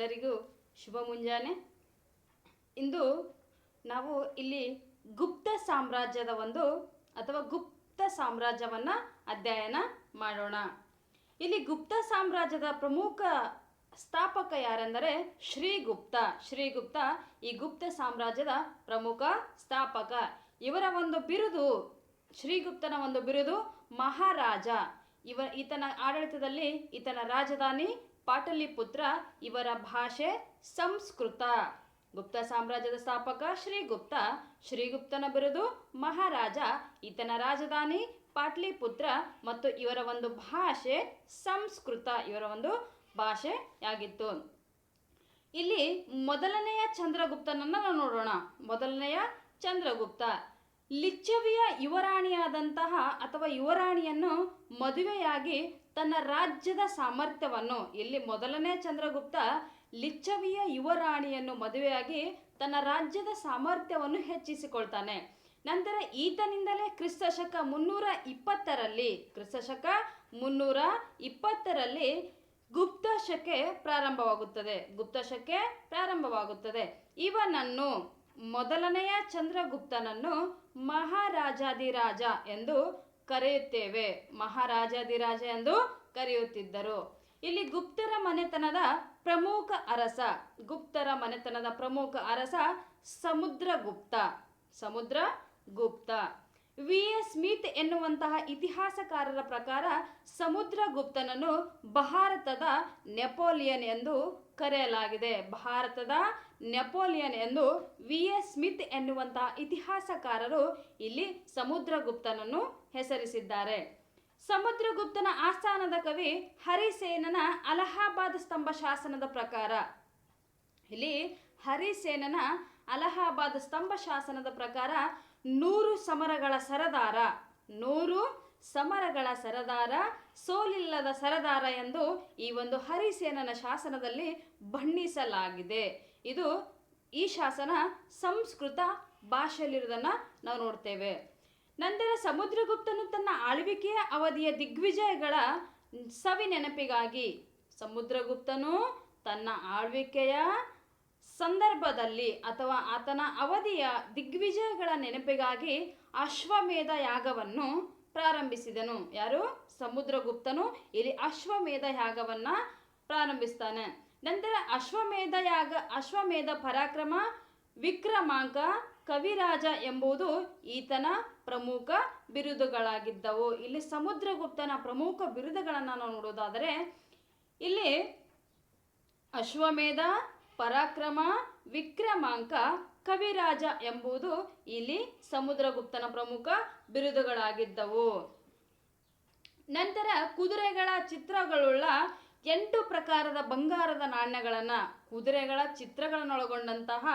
ಎಲ್ಲರಿಗೂ ಶುಭ ಮುಂಜಾನೆ. ಇಂದು ನಾವು ಇಲ್ಲಿ ಗುಪ್ತ ಸಾಮ್ರಾಜ್ಯದ ಒಂದು ಅಥವಾ ಗುಪ್ತ ಸಾಮ್ರಾಜ್ಯವನ್ನ ಅಧ್ಯಯನ ಮಾಡೋಣ. ಇಲ್ಲಿ ಗುಪ್ತ ಸಾಮ್ರಾಜ್ಯದ ಪ್ರಮುಖ ಸ್ಥಾಪಕ ಯಾರೆಂದರೆ ಶ್ರೀಗುಪ್ತ. ಶ್ರೀಗುಪ್ತ ಈ ಗುಪ್ತ ಸಾಮ್ರಾಜ್ಯದ ಪ್ರಮುಖ ಸ್ಥಾಪಕ. ಇವರ ಒಂದು ಬಿರುದು, ಶ್ರೀಗುಪ್ತನ ಒಂದು ಬಿರುದು ಮಹಾರಾಜ. ಇವ ಈತನ ಆಡಳಿತದಲ್ಲಿ ಈತನ ರಾಜಧಾನಿ ಪಾಟಲಿಪುತ್ರ ಇವರ ಭಾಷೆ ಸಂಸ್ಕೃತ. ಗುಪ್ತ ಸಾಮ್ರಾಜ್ಯದ ಸ್ಥಾಪಕ ಶ್ರೀಗುಪ್ತ, ಶ್ರೀಗುಪ್ತನ ಬಿರುದು ಮಹಾರಾಜ, ಈತನ ರಾಜಧಾನಿ ಪಾಟ್ಲಿಪುತ್ರ ಮತ್ತು ಇವರ ಒಂದು ಭಾಷೆ ಸಂಸ್ಕೃತ, ಇವರ ಒಂದು ಭಾಷೆಯಾಗಿತ್ತು. ಇಲ್ಲಿ ಮೊದಲನೆಯ ಚಂದ್ರಗುಪ್ತನನ್ನ ನಾವು ನೋಡೋಣ. ಮೊದಲನೆಯ ಚಂದ್ರಗುಪ್ತ. ಲಿಚ್ಚವಿಯ ಯುವರಾಣಿಯಾದಂತಹ ಅಥವಾ ಯುವರಾಣಿಯನ್ನು ಮದುವೆಯಾಗಿ ತನ್ನ ರಾಜ್ಯದ ಸಾಮರ್ಥ್ಯವನ್ನು. ಇಲ್ಲಿ ಮೊದಲನೇ ಚಂದ್ರಗುಪ್ತ ಲಿಚ್ಚವಿಯ ಯುವರಾಣಿಯನ್ನು ಮದುವೆಯಾಗಿ ತನ್ನ ರಾಜ್ಯದ ಸಾಮರ್ಥ್ಯವನ್ನು ಹೆಚ್ಚಿಸಿಕೊಳ್ತಾನೆ. ನಂತರ ಈತನಿಂದಲೇ ಕ್ರಿಸ್ತ ಶಕ ಮುನ್ನೂರ ಇಪ್ಪತ್ತರಲ್ಲಿ ಕ್ರಿಸ್ತ ಶಕ ಮುನ್ನೂರ ಇಪ್ಪತ್ತರಲ್ಲಿ ಗುಪ್ತ ಶಕೆ ಪ್ರಾರಂಭವಾಗುತ್ತದೆ. ಗುಪ್ತ ಶಕೆ ಪ್ರಾರಂಭವಾಗುತ್ತದೆ. ಇವನನ್ನು ಮೊದಲನೆಯ ಚಂದ್ರಗುಪ್ತನನ್ನು ಮಹಾರಾಜಾದಿರಾಜ ಎಂದು ಕರೆಯುತ್ತೇವೆ. ಮಹಾರಾಜಾದಿರಾಜ ಎಂದು ಕರೆಯುತ್ತಿದ್ದರು. ಇಲ್ಲಿ ಗುಪ್ತರ ಮನೆತನದ ಪ್ರಮುಖ ಅರಸ, ಗುಪ್ತರ ಮನೆತನದ ಪ್ರಮುಖ ಅರಸ ಸಮುದ್ರಗುಪ್ತ ಸಮುದ್ರ ಗುಪ್ತ ವಿ. ಎಸ್ ಸ್ಮಿತ್ ಎನ್ನುವಂತಹ ಇತಿಹಾಸಕಾರರ ಪ್ರಕಾರ ಸಮುದ್ರಗುಪ್ತನನ್ನು ಭಾರತದ ನೆಪೋಲಿಯನ್ ಎಂದು ಕರೆಯಲಾಗಿದೆ. ಭಾರತದ ನೆಪೋಲಿಯನ್ ಎಂದು ವಿ ಎಸ್ ಸ್ಮಿತ್ ಎನ್ನುವಂತಹ ಇತಿಹಾಸಕಾರರು ಇಲ್ಲಿ ಸಮುದ್ರಗುಪ್ತನನ್ನು ಹೆಸರಿಸಿದ್ದಾರೆ. ಸಮುದ್ರಗುಪ್ತನ ಆಸ್ಥಾನದ ಕವಿ ಹರಿಸೇನನ ಅಲಹಾಬಾದ್ ಸ್ತಂಭ ಶಾಸನದ ಪ್ರಕಾರ. ಇಲ್ಲಿ ಹರಿಸೇನನ ಅಲಹಾಬಾದ್ ಸ್ತಂಭ ಶಾಸನದ ಪ್ರಕಾರ ನೂರು ಸಮರಗಳ ಸರದಾರ, ನೂರು ಸಮರಗಳ ಸರದಾರ, ಸೋಲಿಲ್ಲದ ಸರದಾರ ಎಂದು ಈ ಒಂದು ಹರಿಸೇನನ ಶಾಸನದಲ್ಲಿ ಬಣ್ಣಿಸಲಾಗಿದೆ. ಇದು ಈ ಶಾಸನ ಸಂಸ್ಕೃತ ಭಾಷೆಯಲ್ಲಿರುವುದನ್ನ ನಾವು ನೋಡ್ತೇವೆ. ನಂತರ ಸಮುದ್ರಗುಪ್ತನು ತನ್ನ ಆಳ್ವಿಕೆಯ ಅವಧಿಯ ದಿಗ್ವಿಜಯಗಳ ಸವಿ ನೆನಪಿಗಾಗಿ ಸಮುದ್ರಗುಪ್ತನು ತನ್ನ ಆಳ್ವಿಕೆಯ ಸಂದರ್ಭದಲ್ಲಿ ಅಥವಾ ಆತನ ಅವಧಿಯ ದಿಗ್ವಿಜಯಗಳ ನೆನಪಿಗಾಗಿ ಅಶ್ವಮೇಧ ಯಾಗವನ್ನು ಪ್ರಾರಂಭಿಸಿದನು. ಯಾರು? ಸಮುದ್ರಗುಪ್ತನು ಇಲ್ಲಿ ಅಶ್ವಮೇಧ ಯಾಗವನ್ನ ಪ್ರಾರಂಭಿಸ್ತಾನೆ. ನಂತರ ಅಶ್ವಮೇಧ ಯಾಗ, ಅಶ್ವಮೇಧ ಪರಾಕ್ರಮ, ವಿಕ್ರಮಾಂಕ, ಕವಿರಾಜ ಎಂಬುದು ಈತನ ಪ್ರಮುಖ ಬಿರುದುಗಳಾಗಿದ್ದವು. ಇಲ್ಲಿ ಸಮುದ್ರಗುಪ್ತನ ಪ್ರಮುಖ ಬಿರುದುಗಳನ್ನು ನಾವು ನೋಡೋದಾದರೆ, ಇಲ್ಲಿ ಅಶ್ವಮೇಧ, ಪರಾಕ್ರಮ, ವಿಕ್ರಮಾಂಕ, ಕವಿರಾಜ ಎಂಬುದು ಇಲ್ಲಿ ಸಮುದ್ರಗುಪ್ತನ ಪ್ರಮುಖ ಬಿರುದುಗಳಾಗಿದ್ದವು. ನಂತರ ಕುದುರೆಗಳ ಚಿತ್ರಗಳುಳ್ಳ ಎಂಟು ಪ್ರಕಾರದ ಬಂಗಾರದ ನಾಣ್ಯಗಳನ್ನು, ಕುದುರೆಗಳ ಚಿತ್ರಗಳನ್ನೊಳಗೊಂಡಂತಹ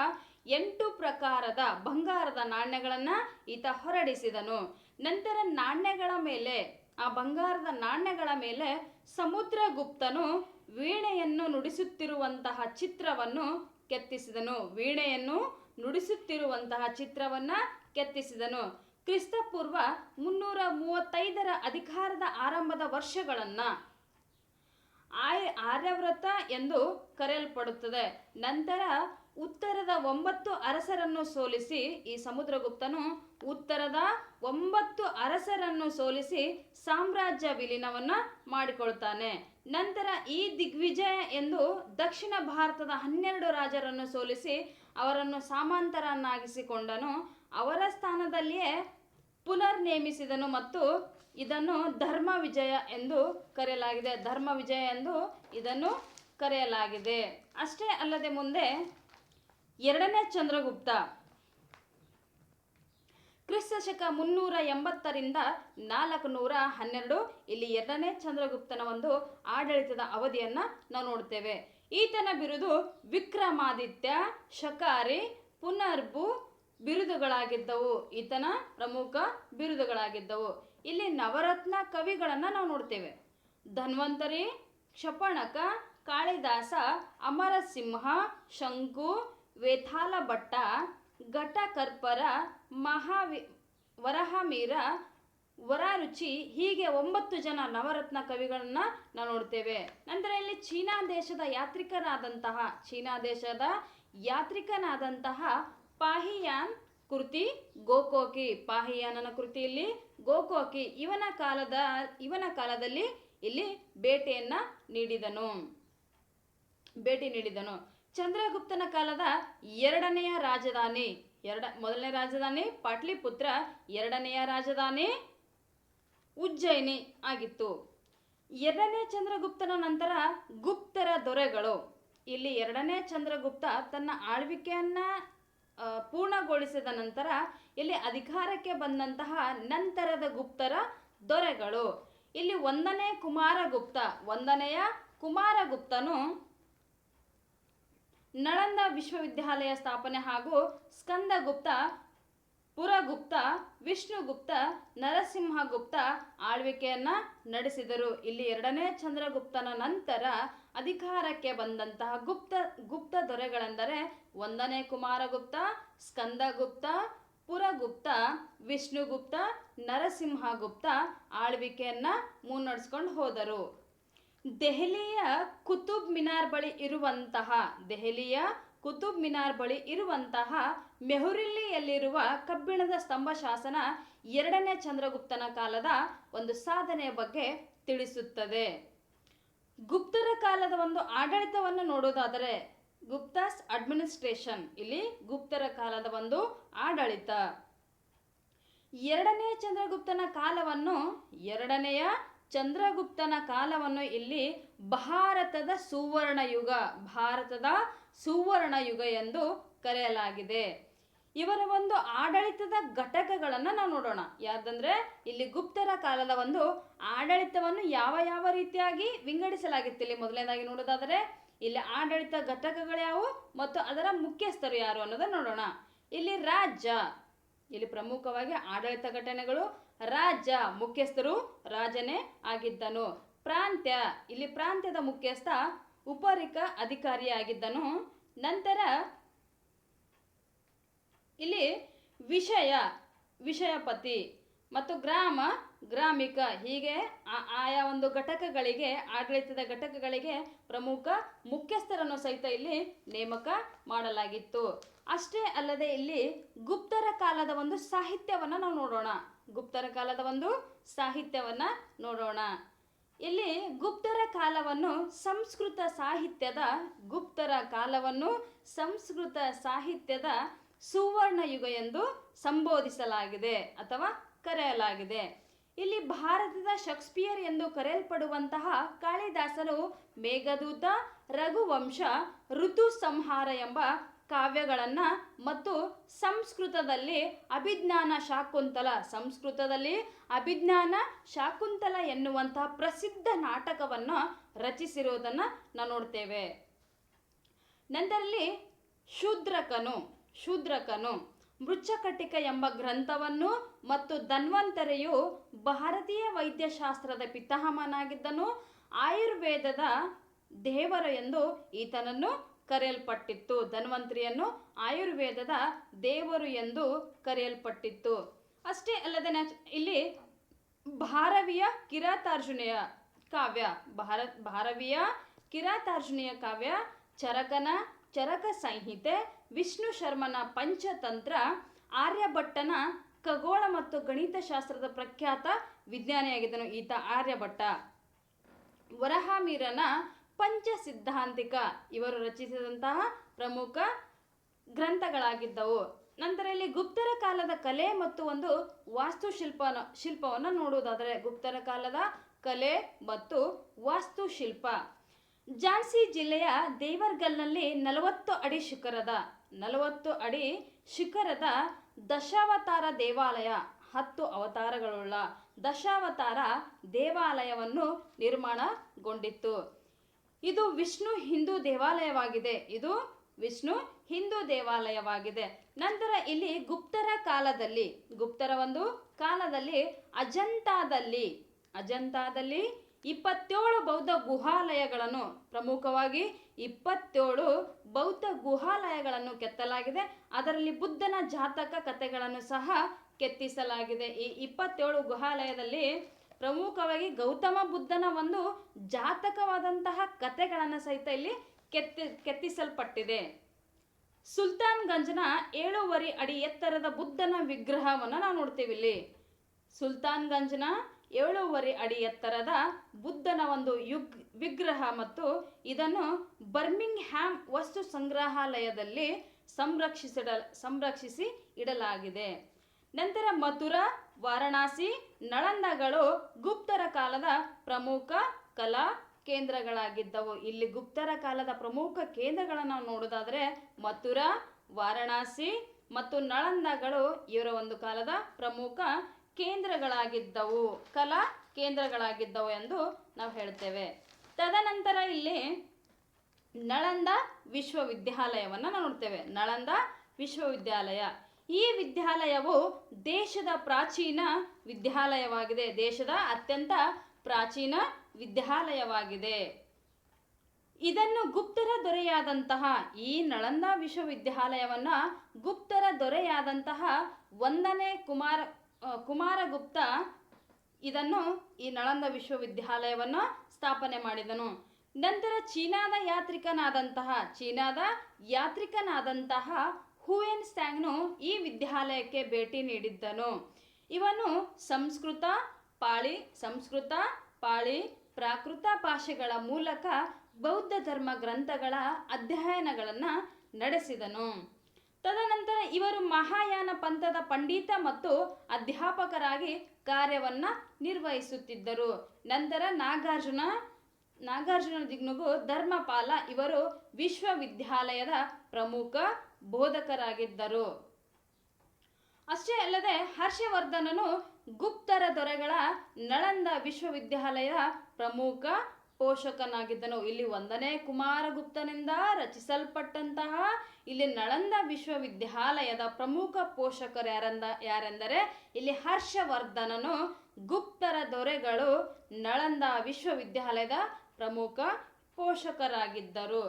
ಎಂಟು ಪ್ರಕಾರದ ಬಂಗಾರದ ನಾಣ್ಯಗಳನ್ನು ಈತ ಹೊರಡಿಸಿದನು. ನಂತರ ನಾಣ್ಯಗಳ ಮೇಲೆ, ಆ ಬಂಗಾರದ ನಾಣ್ಯಗಳ ಮೇಲೆ ಸಮುದ್ರಗುಪ್ತನು ವೀಣೆಯನ್ನು ನುಡಿಸುತ್ತಿರುವಂತಹ ಚಿತ್ರವನ್ನು ಕೆತ್ತಿಸಿದನು. ವೀಣೆಯನ್ನು ನುಡಿಸುತ್ತಿರುವಂತಹ ಚಿತ್ರವನ್ನ ಕೆತ್ತಿಸಿದನು. ಕ್ರಿಸ್ತಪೂರ್ವ ಮುನ್ನೂರ ಮೂವತ್ತೈದರ ಅಧಿಕಾರದ ಆರಂಭದ ವರ್ಷಗಳನ್ನ ಆಯ್ ಆರ್ಯವ್ರತ ಎಂದು ಕರೆಯಲ್ಪಡುತ್ತದೆ. ನಂತರ ಉತ್ತರದ ಒಂಬತ್ತು ಅರಸರನ್ನು ಸೋಲಿಸಿ, ಈ ಸಮುದ್ರಗುಪ್ತನು ಉತ್ತರದ ಒಂಬತ್ತು ಅರಸರನ್ನು ಸೋಲಿಸಿ ಸಾಮ್ರಾಜ್ಯ ವಿಲೀನವನ್ನ ಮಾಡಿಕೊಳ್ತಾನೆ. ನಂತರ ಈ ದಿಗ್ವಿಜಯ ಎಂದು ದಕ್ಷಿಣ ಭಾರತದ ಹನ್ನೆರಡು ರಾಜರನ್ನು ಸೋಲಿಸಿ ಅವರನ್ನು ಸಾಮಾಂತರನ್ನಾಗಿಸಿಕೊಂಡನು. ಅವರ ಸ್ಥಾನದಲ್ಲಿಯೇ ಪುನರ್ ನೇಮಿಸಿದನು ಮತ್ತು ಇದನ್ನು ಧರ್ಮ ವಿಜಯ ಎಂದು ಕರೆಯಲಾಗಿದೆ. ಧರ್ಮ ವಿಜಯ ಎಂದು ಇದನ್ನು ಕರೆಯಲಾಗಿದೆ. ಅಷ್ಟೇ ಅಲ್ಲದೆ ಮುಂದೆ ಎರಡನೇ ಚಂದ್ರಗುಪ್ತ. ಕ್ರಿಸ್ತ ಶಕ ಮುನ್ನೂರ ಎಂಬತ್ತರಿಂದ ನಾಲ್ಕು ನೂರ ಹನ್ನೆರಡು ಇಲ್ಲಿ ಎರಡನೇ ಚಂದ್ರಗುಪ್ತನ ಒಂದು ಆಡಳಿತದ ಅವಧಿಯನ್ನ ನಾವು ನೋಡ್ತೇವೆ. ಈತನ ಬಿರುದು ವಿಕ್ರಮಾದಿತ್ಯ ಶಕಾರಿ ಪುನರ್ಭು ಬಿರುದುಗಳಾಗಿದ್ದವು. ಈತನ ಪ್ರಮುಖ ಬಿರುದುಗಳಾಗಿದ್ದವು. ಇಲ್ಲಿ ನವರತ್ನ ಕವಿಗಳನ್ನು ನಾವು ನೋಡ್ತೇವೆ. ಧನ್ವಂತರಿ, ಕ್ಷಪಣಕ, ಕಾಳಿದಾಸ, ಅಮರಸಿಂಹ, ಶಂಕು ವೇಥಾಲ ಭಟ್ಟ ಘಟಕರ್ಪರ, ಮಹಾವಿ, ವರಹಮೀರ, ವರಾರುಚಿ ಹೀಗೆ ಒಂಬತ್ತು ಜನ ನವರತ್ನ ಕವಿಗಳನ್ನ ನಾವು ನೋಡ್ತೇವೆ. ನಂತರ ಇಲ್ಲಿ ಚೀನಾ ದೇಶದ ಯಾತ್ರಿಕನಾದಂತಹ ಚೀನಾ ದೇಶದ ಯಾತ್ರಿಕನಾದಂತಹ ಪಾಹಿಯಾನ್ ಕೃತಿ, ಗೋಕೋಕಿ. ಪಾಹಿಯಾನನ ಕೃತಿಯಲ್ಲಿ ಗೋಕೋಕಿ ಇವನ ಕಾಲದ, ಇವನ ಕಾಲದಲ್ಲಿ ಇಲ್ಲಿ ಬೇಟೆಯನ್ನ ನೀಡಿದನು. ಭೇಟಿ ನೀಡಿದನು. ಚಂದ್ರಗುಪ್ತನ ಕಾಲದ ಎರಡನೆಯ ರಾಜಧಾನಿ, ಎರಡ, ಮೊದಲನೇ ರಾಜಧಾನಿ ಪಾಟ್ಲಿಪುತ್ರ, ಎರಡನೆಯ ರಾಜಧಾನಿ ಉಜ್ಜಯಿನಿ ಆಗಿತ್ತು. ಎರಡನೇ ಚಂದ್ರಗುಪ್ತನ ನಂತರ ಗುಪ್ತರ ದೊರೆಗಳು. ಇಲ್ಲಿ ಎರಡನೇ ಚಂದ್ರಗುಪ್ತ ತನ್ನ ಆಳ್ವಿಕೆಯನ್ನ ಪೂರ್ಣಗೊಳಿಸಿದ ನಂತರ ಇಲ್ಲಿ ಅಧಿಕಾರಕ್ಕೆ ಬಂದಂತಹ ನಂತರದ ಗುಪ್ತರ ದೊರೆಗಳು. ಇಲ್ಲಿ ಒಂದನೇ ಕುಮಾರಗುಪ್ತ, ಒಂದನೆಯ ಕುಮಾರಗುಪ್ತನು ನಳಂದ ವಿಶ್ವವಿದ್ಯಾಲಯ ಸ್ಥಾಪನೆ ಹಾಗೂ ಸ್ಕಂದಗುಪ್ತ, ಪುರಗುಪ್ತ, ವಿಷ್ಣುಗುಪ್ತ, ನರಸಿಂಹಗುಪ್ತ ಆಳ್ವಿಕೆಯನ್ನ ನಡೆಸಿದರು. ಇಲ್ಲಿ ಎರಡನೇ ಚಂದ್ರಗುಪ್ತನ ನಂತರ ಅಧಿಕಾರಕ್ಕೆ ಬಂದಂತಹ ಗುಪ್ತ ಗುಪ್ತ ದೊರೆಗಳೆಂದರೆ ಒಂದನೇ ಕುಮಾರಗುಪ್ತ, ಸ್ಕಂದಗುಪ್ತ, ಪುರಗುಪ್ತ, ವಿಷ್ಣುಗುಪ್ತ, ನರಸಿಂಹಗುಪ್ತ ಆಳ್ವಿಕೆಯನ್ನ ಮುನ್ನಡೆಸ್ಕೊಂಡು ಹೋದರು. ದೆಹಲಿಯ ಕುತುಬ್ ಮಿನಾರ್ ಬಳಿ ಇರುವಂತಹ, ದೆಹಲಿಯ ಕುತುಬ್ ಮಿನಾರ್ ಬಳಿ ಇರುವಂತಹ ಮೆಹುರಿಲ್ಲಿಯಲ್ಲಿರುವ ಕಬ್ಬಿಣದ ಸ್ತಂಭ ಶಾಸನ ಎರಡನೇ ಚಂದ್ರಗುಪ್ತನ ಕಾಲದ ಒಂದು ಸಾಧನೆಯ ಬಗ್ಗೆ ತಿಳಿಸುತ್ತದೆ. ಗುಪ್ತರ ಕಾಲದ ಒಂದು ಆಡಳಿತವನ್ನು ನೋಡೋದಾದರೆ ಗುಪ್ತಾಸ್ ಅಡ್ಮಿನಿಸ್ಟ್ರೇಷನ್, ಇಲ್ಲಿ ಗುಪ್ತರ ಕಾಲದ ಒಂದು ಆಡಳಿತ. ಎರಡನೇ ಚಂದ್ರಗುಪ್ತನ ಕಾಲವನ್ನು, ಎರಡನೆಯ ಚಂದ್ರಗುಪ್ತನ ಕಾಲವನ್ನು ಇಲ್ಲಿ ಭಾರತದ ಸುವರ್ಣ ಯುಗ ಭಾರತದ ಸುವರ್ಣ ಯುಗ ಎಂದು ಕರೆಯಲಾಗಿದೆ. ಇವರ ಒಂದು ಆಡಳಿತದ ಘಟಕಗಳನ್ನು ನಾವು ನೋಡೋಣ. ಯಾವ್ದಂದ್ರೆ, ಇಲ್ಲಿ ಗುಪ್ತರ ಕಾಲದ ಒಂದು ಆಡಳಿತವನ್ನು ಯಾವ ಯಾವ ರೀತಿಯಾಗಿ ವಿಂಗಡಿಸಲಾಗಿತ್ತು? ಇಲ್ಲಿ ಮೊದಲನೇದಾಗಿ ನೋಡೋದಾದರೆ, ಇಲ್ಲಿ ಆಡಳಿತ ಘಟಕಗಳ್ಯಾವು ಮತ್ತು ಅದರ ಮುಖ್ಯಸ್ಥರು ಯಾರು ಅನ್ನೋದನ್ನ ನೋಡೋಣ. ಇಲ್ಲಿ ರಾಜ್ಯ. ಇಲ್ಲಿ ಪ್ರಮುಖವಾಗಿ ಆಡಳಿತ ಘಟನೆಗಳು, ರಾಜ್ಯ ಮುಖ್ಯಸ್ಥರು ರಾಜನೇ ಆಗಿದ್ದನು. ಪ್ರಾಂತ್ಯ. ಇಲ್ಲಿ ಪ್ರಾಂತ್ಯದ ಮುಖ್ಯಸ್ಥ ಉಪರಿಕ ಅಧಿಕಾರಿಯಾಗಿದ್ದನು. ನಂತರ ಇಲ್ಲಿ ವಿಷಯ, ವಿಷಯಪತಿ ಮತ್ತು ಗ್ರಾಮ, ಗ್ರಾಮಿಕ ಹೀಗೆ ಆಯಾ ಒಂದು ಘಟಕಗಳಿಗೆ, ಆಡಳಿತದ ಘಟಕಗಳಿಗೆ ಪ್ರಮುಖ ಮುಖ್ಯಸ್ಥರನ್ನು ಸಹಿತ ಇಲ್ಲಿ ನೇಮಕ ಮಾಡಲಾಗಿತ್ತು. ಅಷ್ಟೇ ಅಲ್ಲದೆ ಇಲ್ಲಿ ಗುಪ್ತರ ಕಾಲದ ಒಂದು ಸಾಹಿತ್ಯವನ್ನು ನಾವು ನೋಡೋಣ. ಗುಪ್ತರ ಕಾಲದ ಒಂದು ಸಾಹಿತ್ಯವನ್ನ ನೋಡೋಣ. ಇಲ್ಲಿ ಗುಪ್ತರ ಕಾಲವನ್ನು ಸಂಸ್ಕೃತ ಸಾಹಿತ್ಯದ, ಗುಪ್ತರ ಕಾಲವನ್ನು ಸಂಸ್ಕೃತ ಸಾಹಿತ್ಯದ ಸುವರ್ಣ ಯುಗ ಎಂದು ಸಂಬೋಧಿಸಲಾಗಿದೆ ಅಥವಾ ಕರೆಯಲಾಗಿದೆ. ಇಲ್ಲಿ ಭಾರತದ ಶೇಕ್ಸ್ಪಿಯರ್ ಎಂದು ಕರೆಯಲ್ಪಡುವಂತಹ ಕಾಳಿದಾಸರು ಮೇಘದೂತ, ರಘುವಂಶ ಋತು ಸಂಹಾರ ಎಂಬ ಕಾವ್ಯಗಳನ್ನ ಮತ್ತು ಸಂಸ್ಕೃತದಲ್ಲಿ ಅಭಿಜ್ಞಾನ ಶಾಕುಂತಲ. ಸಂಸ್ಕೃತದಲ್ಲಿ ಅಭಿಜ್ಞಾನ ಶಾಕುಂತಲ ಎನ್ನುವಂತಹ ಪ್ರಸಿದ್ಧ ನಾಟಕವನ್ನು ರಚಿಸಿರುವುದನ್ನ ನಾವು ನೋಡ್ತೇವೆ. ನಂತರಲ್ಲಿ ಶೂದ್ರಕನು. ಶೂದ್ರಕನು. ಮೃಚ್ಛಕಟಿಕ ಎಂಬ ಗ್ರಂಥವನ್ನು ಮತ್ತು ಧನ್ವಂತರೆಯು ಭಾರತೀಯ ವೈದ್ಯಶಾಸ್ತ್ರದ ಪಿತಾಮಹನಾಗಿದ್ದನು. ಆಯುರ್ವೇದದ ದೇವರು ಎಂದು ಈತನನ್ನು ಕರೆಯಲ್ಪಟ್ಟಿತ್ತು. ಧನ್ವಂತರಿಯನ್ನು ಆಯುರ್ವೇದದ ದೇವರು ಎಂದು ಕರೆಯಲ್ಪಟ್ಟಿತ್ತು. ಅಷ್ಟೇ ಅಲ್ಲದೆ ಇಲ್ಲಿ ಭಾರವಿಯ ಕಿರಾತಾರ್ಜುನೆಯ ಕಾವ್ಯ. ಭಾರ ಭಾರವಿಯ ಕಿರಾತಾರ್ಜುನೆಯ ಕಾವ್ಯ, ಚರಕನ ಚರಕ ಸಂಹಿತೆ, ವಿಷ್ಣು ಶರ್ಮನ ಪಂಚತಂತ್ರ, ಆರ್ಯಭಟ್ಟನ ಖಗೋಳ ಮತ್ತು ಗಣಿತಶಾಸ್ತ್ರದ ಪ್ರಖ್ಯಾತ ವಿಜ್ಞಾನಿಯಾಗಿದ್ದನು ಈತ ಆರ್ಯಭಟ್ಟ. ವರಹಾಮೀರನ ಪಂಚ ಸಿದ್ಧಾಂತಿಕ ಇವರು ರಚಿಸಿದಂತಹ ಪ್ರಮುಖ ಗ್ರಂಥಗಳಾಗಿದ್ದವು. ನಂತರ ಇಲ್ಲಿ ಗುಪ್ತರ ಕಾಲದ ಕಲೆ ಮತ್ತು ಒಂದು ವಾಸ್ತುಶಿಲ್ಪ ಶಿಲ್ಪವನ್ನು ನೋಡುವುದಾದರೆ ಗುಪ್ತರ ಕಾಲದ ಕಲೆ ಮತ್ತು ವಾಸ್ತುಶಿಲ್ಪ. ಝಾನ್ಸಿ ಜಿಲ್ಲೆಯ ದೇವರ್ಗಲ್ನಲ್ಲಿ ನಲವತ್ತು ಅಡಿ ಶಿಖರದ, ನಲವತ್ತು ಅಡಿ ಶಿಖರದ ದಶಾವತಾರ ದೇವಾಲಯ, ಹತ್ತು ಅವತಾರಗಳುಳ್ಳ ದಶಾವತಾರ ದೇವಾಲಯವನ್ನು ನಿರ್ಮಾಣಗೊಂಡಿತ್ತು. ಇದು ವಿಷ್ಣು ಹಿಂದೂ ದೇವಾಲಯವಾಗಿದೆ. ಇದು ವಿಷ್ಣು ಹಿಂದೂ ದೇವಾಲಯವಾಗಿದೆ. ನಂತರ ಇಲ್ಲಿ ಗುಪ್ತರ ಕಾಲದಲ್ಲಿ, ಗುಪ್ತರ ಒಂದು ಕಾಲದಲ್ಲಿ ಅಜಂತಾದಲ್ಲಿ ಅಜಂತಾದಲ್ಲಿ ಇಪ್ಪತ್ತೇಳು ಬೌದ್ಧ ಗುಹಾಲಯಗಳನ್ನು, ಪ್ರಮುಖವಾಗಿ ಇಪ್ಪತ್ತೇಳು ಬೌದ್ಧ ಗುಹಾಲಯಗಳನ್ನು ಕೆತ್ತಲಾಗಿದೆ. ಅದರಲ್ಲಿ ಬುದ್ಧನ ಜಾತಕ ಕಥೆಗಳನ್ನು ಸಹ ಕೆತ್ತಿಸಲಾಗಿದೆ. ಈ ಇಪ್ಪತ್ತೇಳು ಗುಹಾಲಯದಲ್ಲಿ ಪ್ರಮುಖವಾಗಿ ಗೌತಮ ಬುದ್ಧನ ಒಂದು ಜಾತಕವಾದಂತಹ ಕಥೆಗಳನ್ನು ಸಹಿತ ಇಲ್ಲಿ ಕೆತ್ತಿ, ಕೆತ್ತಿಸಲ್ಪಟ್ಟಿದೆ. ಸುಲ್ತಾನ್ ಗಂಜ್ನ ಏಳೂವರೆ ಅಡಿ ಎತ್ತರದ ಬುದ್ಧನ ವಿಗ್ರಹವನ್ನು ನಾವು ನೋಡ್ತೀವಿ ಇಲ್ಲಿ. ಸುಲ್ತಾನ್ ಗಂಜ್ನ ಏಳೂವರೆ ಅಡಿ ಎತ್ತರದ ಬುದ್ಧನ ಒಂದು ಯುಗ್, ವಿಗ್ರಹ ಮತ್ತು ಇದನ್ನು ಬರ್ಮಿಂಗ್ ಹ್ಯಾಮ್ ವಸ್ತು ಸಂಗ್ರಹಾಲಯದಲ್ಲಿ ಸಂರಕ್ಷಿಸಿಡ, ಸಂರಕ್ಷಿಸಿ ಇಡಲಾಗಿದೆ. ನಂತರ ಮಥುರಾ, ವಾರಣಾಸಿ, ನಳಂದಗಳು ಗುಪ್ತರ ಕಾಲದ ಪ್ರಮುಖ ಕಲಾ ಕೇಂದ್ರಗಳಾಗಿದ್ದವು. ಇಲ್ಲಿ ಗುಪ್ತರ ಕಾಲದ ಪ್ರಮುಖ ಕೇಂದ್ರಗಳನ್ನು ನಾವು ನೋಡೋದಾದರೆ ಮಥುರಾ, ವಾರಣಾಸಿ ಮತ್ತು ನಳಂದಗಳು ಇವರ ಒಂದು ಕಾಲದ ಪ್ರಮುಖ ಕೇಂದ್ರಗಳಾಗಿದ್ದವು, ಕಲಾ ಕೇಂದ್ರಗಳಾಗಿದ್ದವು ಎಂದು ನಾವು ಹೇಳ್ತೇವೆ. ತದನಂತರ ಇಲ್ಲಿ ನಳಂದ ವಿಶ್ವವಿದ್ಯಾಲಯವನ್ನು ನಾವು ನೋಡ್ತೇವೆ. ನಳಂದ ವಿಶ್ವವಿದ್ಯಾಲಯ. ಈ ವಿದ್ಯಾಲಯವು ದೇಶದ ಪ್ರಾಚೀನ ವಿದ್ಯಾಲಯವಾಗಿದೆ. ದೇಶದ ಅತ್ಯಂತ ಪ್ರಾಚೀನ ವಿದ್ಯಾಲಯವಾಗಿದೆ. ಇದನ್ನು ಗುಪ್ತರ ದೊರೆಯಾದಂತಹ ಈ ನಳಂದ ವಿಶ್ವವಿದ್ಯಾಲಯವನ್ನ ಗುಪ್ತರ ದೊರೆಯಾದಂತಹ ಒಂದನೇ ಕುಮಾರ ಕುಮಾರಗುಪ್ತ ಇದನ್ನು ಈ ನಳಂದ ವಿಶ್ವವಿದ್ಯಾಲಯವನ್ನು ಸ್ಥಾಪನೆ ಮಾಡಿದನು. ನಂತರ ಚೀನಾದ ಯಾತ್ರಿಕನಾದಂತಹ ಚೀನಾದ ಯಾತ್ರಿಕನಾದಂತಹ ಹುಯೆನ್ ಸ್ಟ್ಯಾಂಗ್ನು ಈ ವಿದ್ಯಾಲಯಕ್ಕೆ ಭೇಟಿ ನೀಡಿದ್ದನು. ಇವನು ಸಂಸ್ಕೃತ, ಪಾಳಿ ಸಂಸ್ಕೃತ, ಪಾಳಿ, ಪ್ರಾಕೃತ ಭಾಷೆಗಳ ಮೂಲಕ ಬೌದ್ಧ ಧರ್ಮ ಗ್ರಂಥಗಳ ಅಧ್ಯಯನಗಳನ್ನು ನಡೆಸಿದನು. ತದನಂತರ ಇವರು ಮಹಾಯಾನ ಪಂಥದ ಪಂಡಿತ ಮತ್ತು ಅಧ್ಯಾಪಕರಾಗಿ ಕಾರ್ಯವನ್ನ ನಿರ್ವಹಿಸುತ್ತಿದ್ದರು. ನಂತರ ನಾಗಾರ್ಜುನ ನಾಗಾರ್ಜುನ ದಿಗ್ನುಗು ಧರ್ಮಪಾಲ ಇವರು ವಿಶ್ವವಿದ್ಯಾಲಯದ ಪ್ರಮುಖ ಬೋಧಕರಾಗಿದ್ದರು. ಅಷ್ಟೇ ಅಲ್ಲದೆ ಹರ್ಷವರ್ಧನನು ಗುಪ್ತರ ದೊರೆಗಳ ನಳಂದ ವಿಶ್ವವಿದ್ಯಾಲಯದ ಪ್ರಮುಖ ಪೋಷಕನಾಗಿದ್ದನು. ಇಲ್ಲಿ ಒಂದನೇ ಕುಮಾರಗುಪ್ತನಿಂದ ರಚಿಸಲ್ಪಟ್ಟಂತಹ ಇಲ್ಲಿ ನಳಂದ ವಿಶ್ವವಿದ್ಯಾಲಯದ ಪ್ರಮುಖ ಪೋಷಕರು ಯಾರಂದ, ಯಾರೆಂದರೆ ಇಲ್ಲಿ ಹರ್ಷವರ್ಧನನು. ಗುಪ್ತರ ದೊರೆಗಳು ನಳಂದ ವಿಶ್ವವಿದ್ಯಾಲಯದ ಪ್ರಮುಖ ಪೋಷಕರಾಗಿದ್ದರು.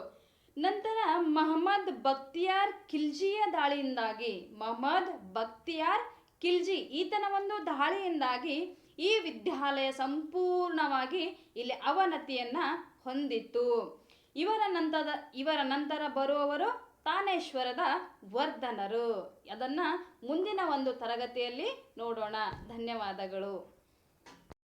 ನಂತರ ಮಹಮ್ಮದ್ ಬಕ್ತಿಯಾರ್ ಖಿಲ್ಜಿಯ ದಾಳಿಯಿಂದಾಗಿ, ಮಹಮ್ಮದ್ ಬಕ್ತಿಯಾರ್ ಖಿಲ್ಜಿ ಈತನ ಒಂದು ದಾಳಿಯಿಂದಾಗಿ ಈ ವಿದ್ಯಾಲಯ ಸಂಪೂರ್ಣವಾಗಿ ಇಲ್ಲಿ ಅವನತಿಯನ್ನ ಹೊಂದಿತ್ತು. ಇವರ ನಂತರ ಇವರ ನಂತರ ಬರುವವರು ತಾನೇಶ್ವರದ ವರ್ಧನರು. ಅದನ್ನ ಮುಂದಿನ ಒಂದು ತರಗತಿಯಲ್ಲಿ ನೋಡೋಣ. ಧನ್ಯವಾದಗಳು.